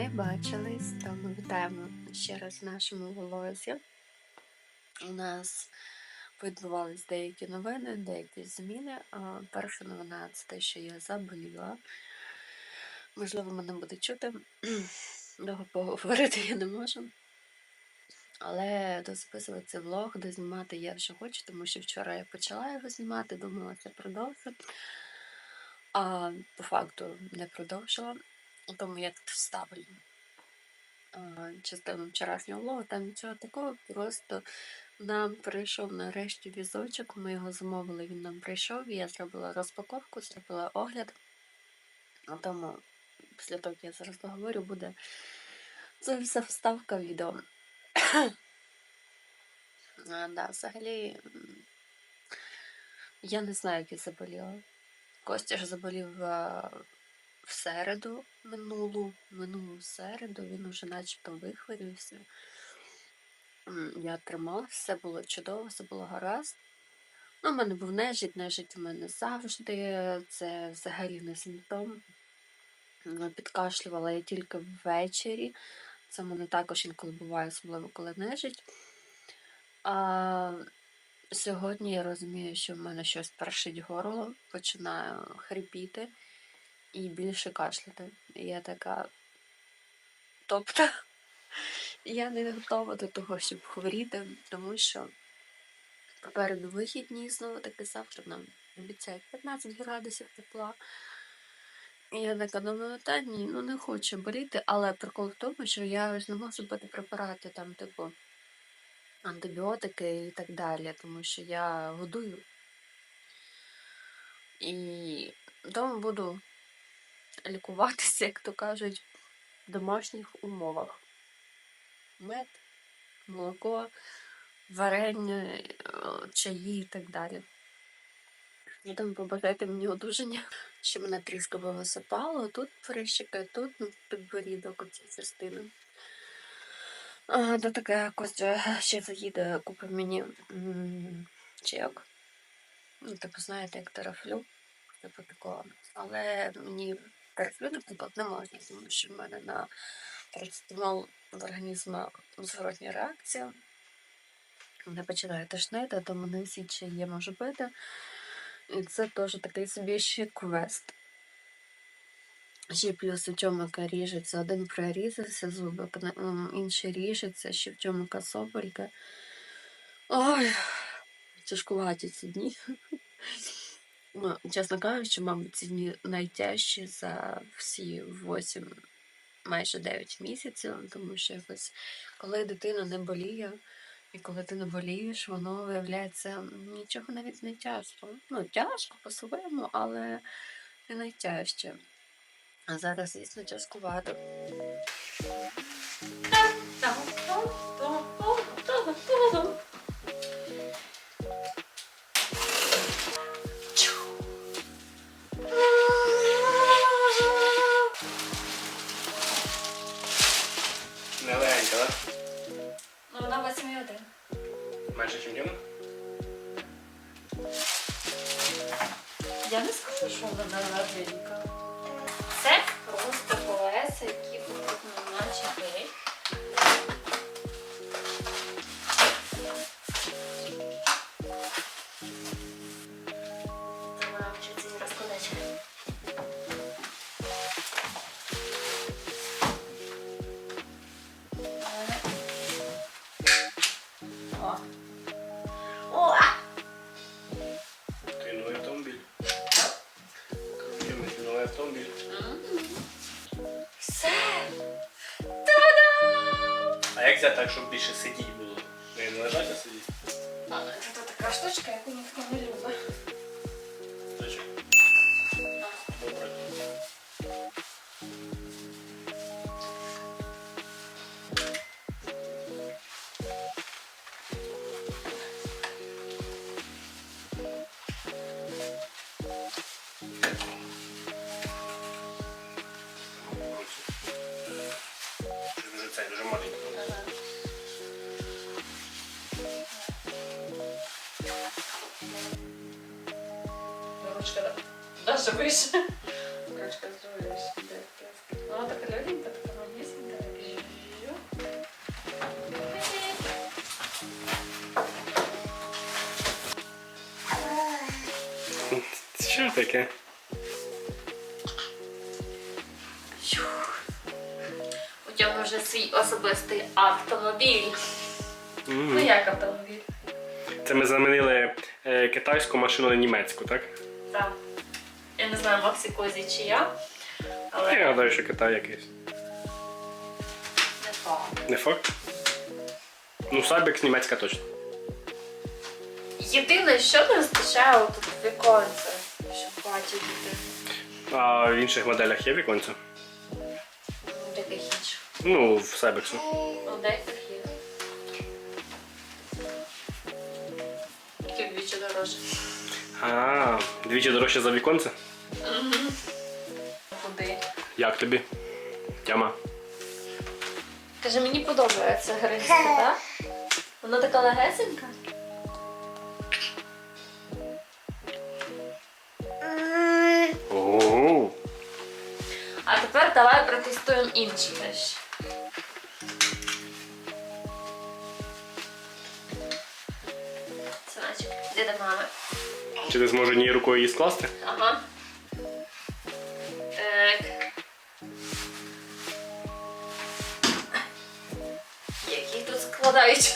не бачились, тому вітаємо ще раз в нашому влозі. У нас відбувались деякі новини, деякі зміни. Перша новина це те, що я заболіла. Можливо, мене буде чути. Довго поговорити я не можу. Але дозаписувати цей влог, дознімати я вже хочу, тому що вчора я почала його знімати, думала, це продовжу. А по факту не продовжила. Тому я тут вставлю частину вчорашнього влогу, там нічого такого, просто нам прийшов нарешті візочок, ми його замовили, він нам прийшов, я зробила розпаковку, зробила огляд. Тому після того, як я зараз договорю, буде це все вставка відео. а, да, взагалі, я не знаю, як я заболіла. Костя ж заболів в середу минулу, минулу середу, він уже начебто вихворівся. Я тримала, все було чудово, все було гаразд. Ну, у мене був нежить, нежить у мене завжди, це взагалі не симптом. Підкашлювала я тільки ввечері. Це в мене також інколи буває, особливо коли нежить. А сьогодні я розумію, що в мене щось першить горло, починаю хрипіти і більше кашляти. І я така. Тобто я не готова до того, щоб хворіти, тому що попереду вихідні знову таки завтра нам обіцяють 15 градусів тепла. І я така думаю, та ні, ну не хочу боліти, але прикол в тому, що я ж не можу пити препарати там, типу, антибіотики і так далі, тому що я годую. І тому буду лікуватися, як то кажуть, в домашніх умовах. Мед, молоко, варення, е, чаї і так далі. І тому побажайте мені одужання, що мене трішки висипало, тут прищики, тут підборідок оці частини. А, то таке Костя ще заїде, купить мені м, чайок. Ну, типу, знаєте, як терафлю, типу такого. Але мені терафлю, наприклад, не можна, тому що в мене на парацетамол в організму зворотня реакція. Не починає тошнити, тому не всі я можу пити. І це теж такий собі ще квест. Ще плюс у чомика ріжеться, один прорізався зубик, інший ріжеться, ще в чомика соболька. Ой, тяжкуваті ці дні. Ну, чесно кажучи, мабуть, ці дні найтяжчі за всі 8, майже 9 місяців, тому що якось, коли дитина не боліє, і коли ти не болієш, воно виявляється нічого навіть не тяжко. Ну, тяжко по-своєму, але не найтяжче. А зараз, звісно, тяжкувато. Менше, ніж? Я не скажу, що вона ладненька. Це просто колеса, які будуть на гель. Та-дам! А як взяти так, щоб більше сидіти було? Не лежать, а сидіти? А, це така штучка, яку лампочка даже выше. Ручка сдулась. Ну, она так легенькая, так она низенькая. Що ж таке? У нього вже свій особистий автомобіль. Mm. Ну як автомобіль? Це ми замінили е, китайську машину на німецьку, так? Так. Я не знаю, Максі Козі чи я, але Я гадаю, що Китай якийсь. не факт. Не факт. Ну, Сайбекс німецька точно. Єдине, що не вистачає тут віконце, щоб бачити. А в інших моделях є віконця? Таких інших. Ну, в Сайбексу. Ну, деяких є. Які вдвічі дорожче. А, двічі дорожче за віконце? Куди? Як тобі? Тяма. Каже, мені подобається гристи, так? Вона така легесенька. А тепер давай протестуємо інші речі. Чи ти зможеш однією рукою її скласти? Ага. Так. Як їх тут складають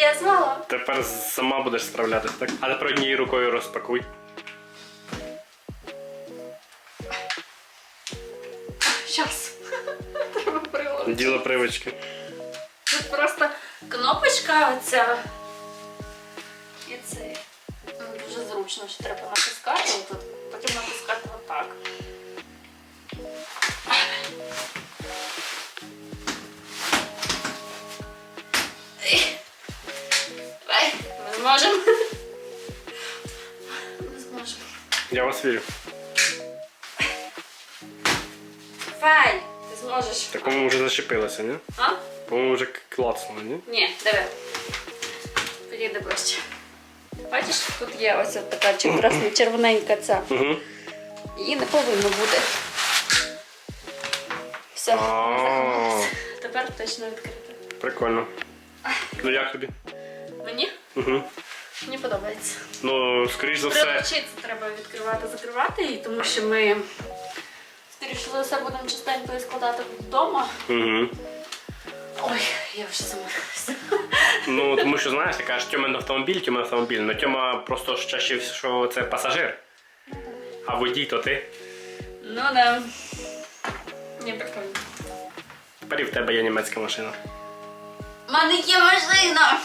Я знала. Тепер сама будеш справлятися, так? А тепер однією рукою розпакуй. Щас. Треба приложити. Діло привички. Тут просто кнопочка оця. І це. Ну, дуже зручно, що треба натискати отут, потім натискати зможемо. Зможемо. Я вас вірю. Давай, ти зможеш. Так, по-моєму, вже зачепилося, ні? А? По-моєму, вже клацнуло, ні? Ні, диви. Підійди ближче. Бачиш, тут є ось от така червона- червоненька ця. Угу. Її не повинно бути. Все, А. Тепер точно відкрити. Прикольно. Ну як тобі? Мені? Угу. Мені подобається. Ну, скоріш за Треба все. вчитися, треба відкривати, закривати її, тому що ми, скоріше за все, будемо частенько її складати вдома. Угу. Ой, я вже заморилася. Ну, тому що знаєш, ти кажеш, Тьомин автомобіль, Тьомин автомобіль. Ну Тьома просто ж чаще, що це пасажир. А водій то ти. Ну да. Ні, прикольно. Тепер і в тебе є німецька машина. У мене є машина.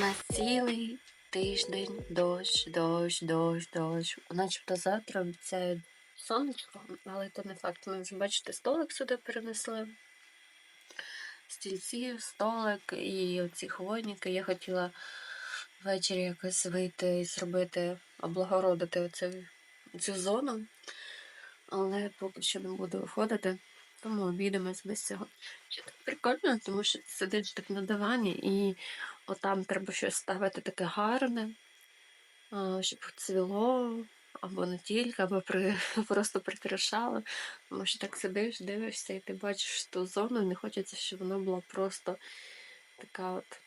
На цілий тиждень дощ, дощ, дощ, дощ. Начебто завтра обіцяють сонечко, але то не факт. Ми вже бачите, столик сюди перенесли. Стільці, столик і оці хвойники. Я хотіла ввечері якось вийти і зробити, облагородити оцю, цю зону, але поки що не буду виходити. Тому обійдемось без цього. Що так прикольно, тому що ти сидиш так на дивані, і отам треба щось ставити таке гарне, щоб цвіло, або не тільки, або при, просто прикрашало. Тому що так сидиш, дивишся, і ти бачиш ту зону, і не хочеться, щоб вона була просто така от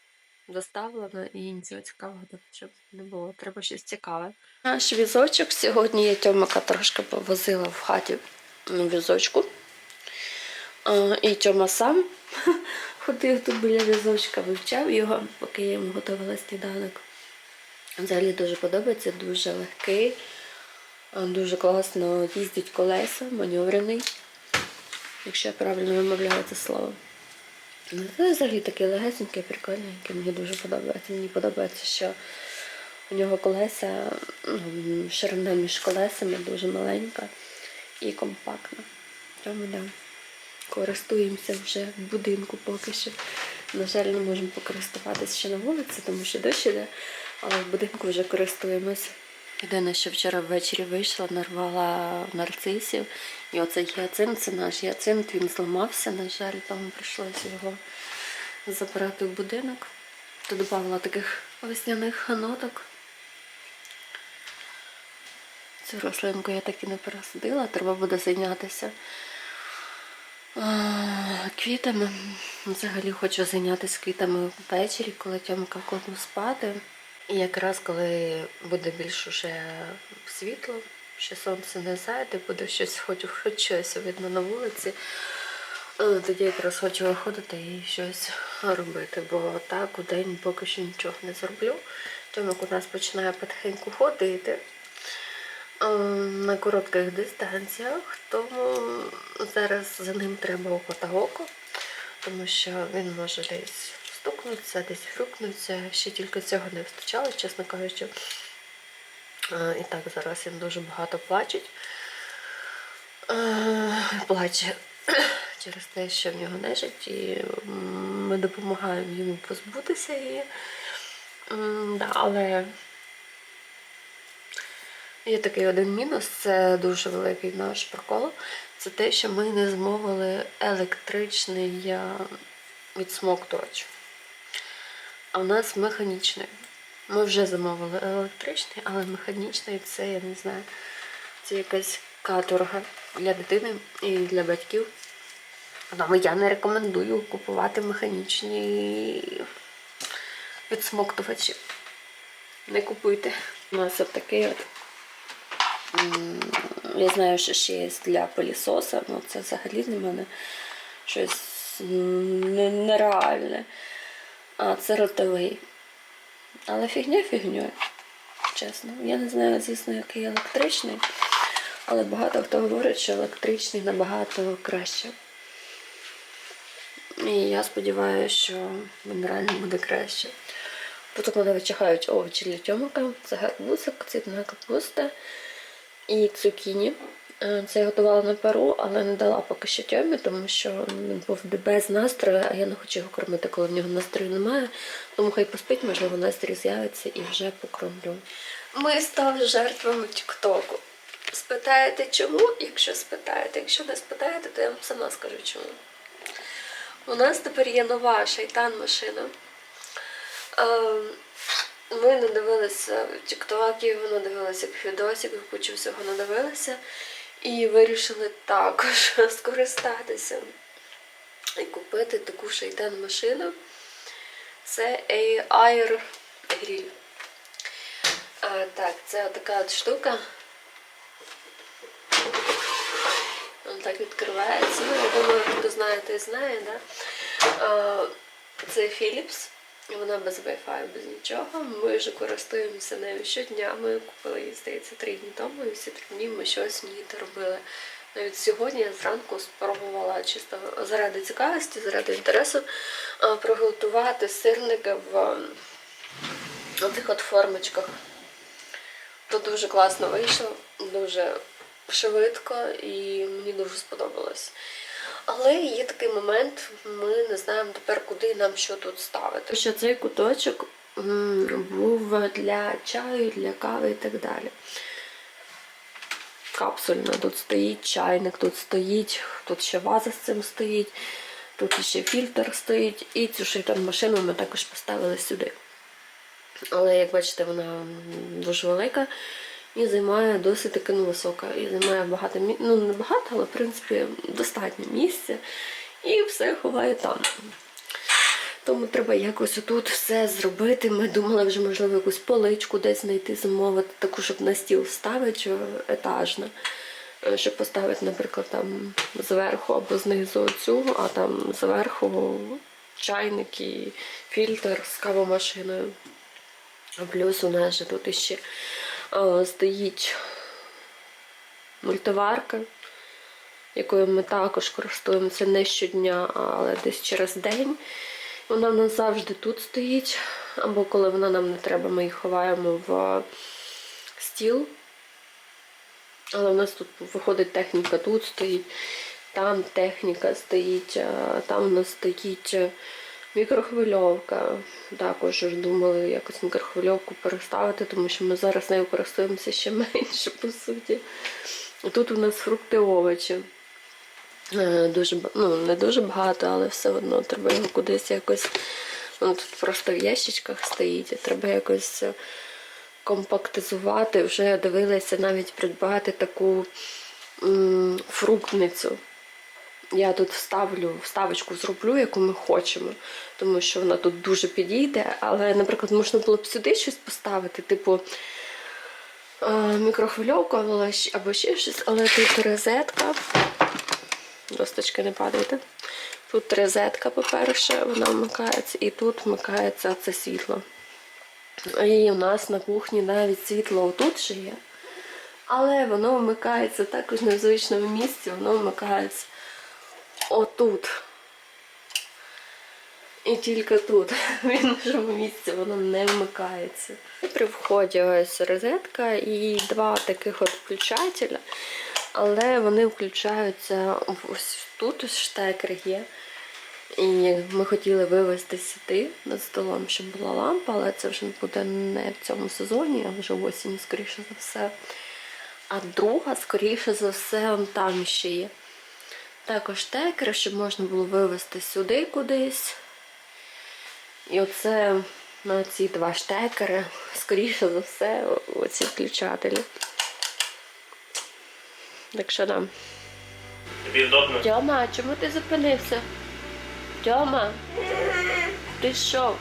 заставлена і нічого цікавого, щоб не було. Треба щось цікаве. Наш візочок сьогодні я Тьомика трошки повозила в хаті візочку. І Тьома сам ходив тут біля візочка, вивчав його, поки я йому готувала сніданок. Взагалі дуже подобається, дуже легкий, дуже класно їздить колеса, маневрений, якщо я правильно вимовляю це слово. Ну, Це взагалі такий легесенький, прикольненький, мені дуже подобається. Мені подобається, що у нього колеса, ну, ширина між колесами дуже маленька і компактна. Тому да. Користуємося вже в будинку поки що. На жаль, не можемо покористуватися ще на вулиці, тому що дощ іде, але в будинку вже користуємося. Єдине, що вчора ввечері вийшла, нарвала нарцисів. І оцей гіацинт, це наш гіацинт, він зламався, на жаль, тому прийшлося його забрати в будинок. То додавала таких весняних ноток. Цю рослинку я так і не пересадила, треба буде зайнятися квітами. Взагалі хочу зайнятися квітами ввечері, коли Тьомка вкладу спати. І якраз коли буде більш уже світло, ще сонце не зайде, буде щось, хоч, хоч щось видно на вулиці. е, Тоді якраз хочу виходити і щось робити, бо так у день поки що нічого не зроблю. Тьомик у нас починає потихеньку ходити на коротких дистанціях, тому зараз за ним треба око та око, тому що він може десь стукнутися, десь хрюкнутися. Ще тільки цього не вистачало, чесно кажучи. Е, І так зараз він дуже багато плачить. Е, Плаче через те, що в нього нежить, і ми допомагаємо йому позбутися її. Але є такий один мінус, це дуже великий наш прокол. Це те, що ми не змовили електричний відсмоктувач. А у нас механічний. Ми вже замовили електричний, але механічний це, я не знаю, це якась каторга для дитини і для батьків. Тому я не рекомендую купувати механічні відсмоктувачі. Не купуйте. У нас от такий от. Я знаю, що ще є для пилісоса, але це взагалі для мене щось нереальне. А це ротовий. Але фігня фігньою, чесно. Я не знаю, звісно, який електричний, але багато хто говорить, що електричний набагато краще. І я сподіваюся, що він реально буде краще. У мене вичахають овочі для тьомика. Це гарбузик, цвітна капуста і цукіні. Е, Це я готувала на пару, але не дала поки що тьомі, тому що він був без настрою, а я не хочу його кормити, коли в нього настрою немає. Тому хай поспить, можливо, настрій з'явиться і вже покормлю. Ми стали жертвами Тіктоку. Спитаєте чому? Якщо спитаєте, якщо не спитаєте, то я вам сама скажу чому. У нас тепер є нова шайтан-машина. Ми надивилися тіктоків, надивилися відосів, кучу всього надивилися. І вирішили також скористатися і купити таку шайтан-машину. Це Air Grill. А, так, це така от штука. Вона так відкривається. Ну, я думаю, хто знає, той знає, да? А, це Philips. Вона без Wi-Fi, без нічого. Ми вже користуємося нею щодня. Ми купили її, здається, три дні тому, і всі три дні ми щось в ній робили. Навіть сьогодні я зранку спробувала чисто заради цікавості, заради інтересу приготувати сирники в а, тих от формочках. То дуже класно вийшло, дуже швидко і мені дуже сподобалось. Але є такий момент, ми не знаємо тепер, куди нам що тут ставити. Що цей куточок був для чаю, для кави і так далі. Капсульна тут стоїть, чайник тут стоїть, тут ще ваза з цим стоїть, тут ще фільтр стоїть, і цю шейтан машину ми також поставили сюди. Але як бачите, вона дуже велика і займає досить таки ну, висока. І займає багато. Ну, не багато, але в принципі достатньо місця. І все ховає там. Тому треба якось отут все зробити. Ми думали вже, можливо, якусь поличку десь знайти, замовити, таку, щоб на стіл ставити етажно. Е, Щоб поставити, наприклад, там зверху або знизу цю, а там зверху чайник і фільтр з кавомашиною. Плюс у нас же тут іще стоїть мультиварка, якою ми також користуємося не щодня, але десь через день. Вона в нас завжди тут стоїть. Або коли вона нам не треба, ми її ховаємо в стіл. Але в нас тут виходить техніка тут стоїть, там техніка стоїть, там у нас стоїть е, мікрохвильовка. Також думали якось мікрохвильовку переставити, тому що ми зараз нею користуємося ще менше, по суті. Тут у нас фрукти овочі. Е, Дуже, ну, не дуже багато, але все одно треба його кудись якось. Воно тут просто в ящичках стоїть, і треба якось е, компактизувати, вже дивилася навіть придбати таку м, фруктницю. Я тут вставлю, вставочку зроблю, яку ми хочемо, тому що вона тут дуже підійде. Але, наприклад, можна було б сюди щось поставити, типу е, мікрохвильовку або ще щось, але тут розетка. Досточки не падайте. Тут розетка, по-перше, вона вмикається, і тут вмикається це світло. І у нас на кухні навіть світло отут ще є. Але воно вмикається також на звичному місці, воно вмикається отут. І тільки тут, в іншому місці, воно не вмикається. При вході ось розетка і два таких от включателя, але вони включаються ось тут ось штекер є. І ми хотіли вивезти сюди над столом, щоб була лампа, але це вже буде не в цьому сезоні, а вже в осінь, скоріше за все. А друга, скоріше за все, там ще є. Також текер, щоб можна було вивезти сюди кудись. І оце на ці два штекери, скоріше за все, оці включателі. Так що там. Тобі удобно? Тьома, чому ти зупинився? Тьома, ти що?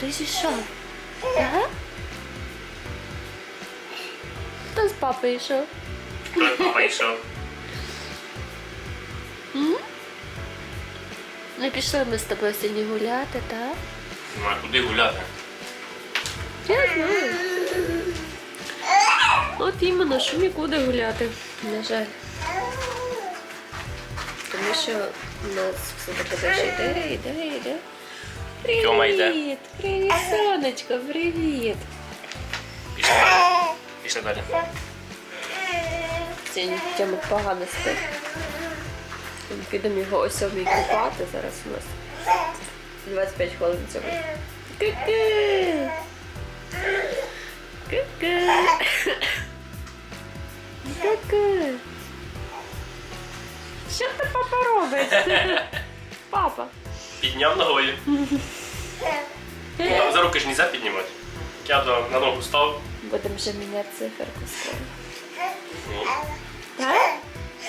Ти зійшов? Так? Хто з папою йшов? Хто з папа йшов? Не пішли ми з тобою сьогодні гуляти, так? Ну а куди гуляти? Я знаю. От іменно, що нікуди гуляти, на жаль. Тому що у нас іде, іде, іде. Привіт! Тьома йде. Привіт, сонечко, привіт! Пішли далі. Пішли далі. Сьогодні Тьома погано спить. Підемо його о сьомій купати. Зараз у нас 25 хвилин цього. Ку-ку! Ку-ку! Ку-ку! Що ти папа робить? Папа. Підняв ногою. Ну, За руки ж нельзя піднімати. Я до, на ногу став. Будемо вже міняти циферку скоро. Ні. Так?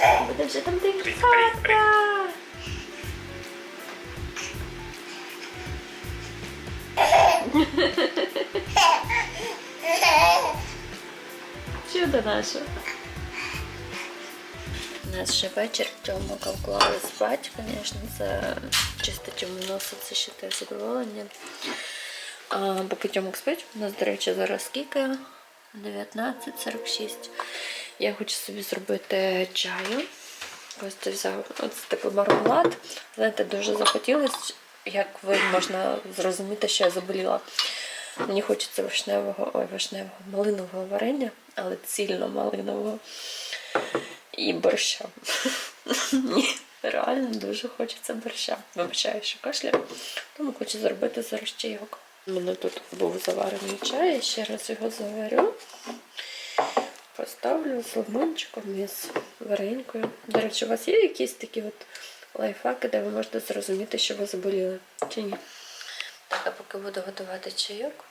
Буде вже там привіт. Чудо наше. У нас ще вечір, Тьому вклали спать, звісно, це чисто Тьому носить це ще те задоволення. А, поки Тьомок спить, у нас, до речі, зараз скільки? 19.46. Я хочу собі зробити чаю. Просто взяв от типу мармелад. Знаєте, дуже захотілося, як ви можна зрозуміти, що я заболіла. Мені хочеться вишневого, ой, вишневого, малинового варення, але цільно малинового і борща. Ні, реально дуже хочеться борща. Вибачаю, що кашля, тому хочу зробити зараз чайок. У мене тут був заварений чай, ще раз його заварю. Поставлю з лимончиком і з варенькою. До речі, у вас є якісь такі от лайфхаки, де ви можете зрозуміти, що ви заболіли чи ні? Так, а поки буду готувати чайок.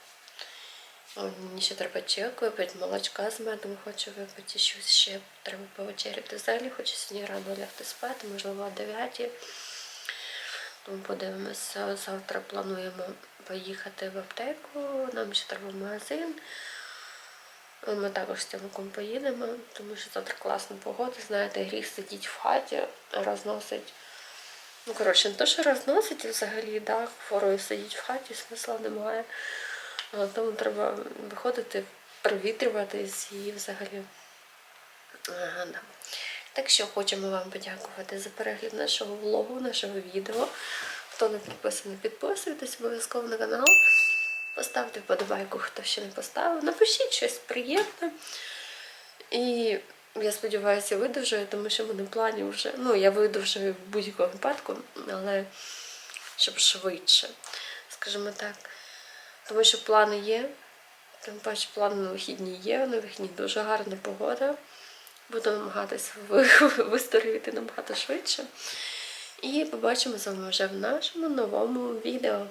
Мені ще треба чайок випити, молочка з медом хочу випити, щось ще треба повечеряти. Взагалі хочу сьогодні рано лягти спати, можливо, о 9. Тому подивимося. Завтра плануємо поїхати в аптеку. Нам ще треба в магазин. Ми також з Тимоком поїдемо, тому що завтра класна погода. Знаєте, гріх сидіть в хаті, розносить. Ну, коротше, не то, що розносить, взагалі, да, хворою сидіть в хаті, смисла немає. Тому треба виходити, провітрюватись і взагалі. Ага, да. Так що хочемо вам подякувати за перегляд нашого влогу, нашого відео. Хто не підписаний, підписуйтесь обов'язково на канал. Поставте вподобайку, хто ще не поставив. Напишіть щось приємне. І я сподіваюся, видовжую, тому що в мене плані вже. Ну, я видовжую в будь-якому випадку, але щоб швидше, скажімо так. Тому що плани є. Тим паче плани на вихідні є, на вихідні дуже гарна погода. Буду намагатися ви- набагато швидше. І побачимо з вами вже в нашому новому відео.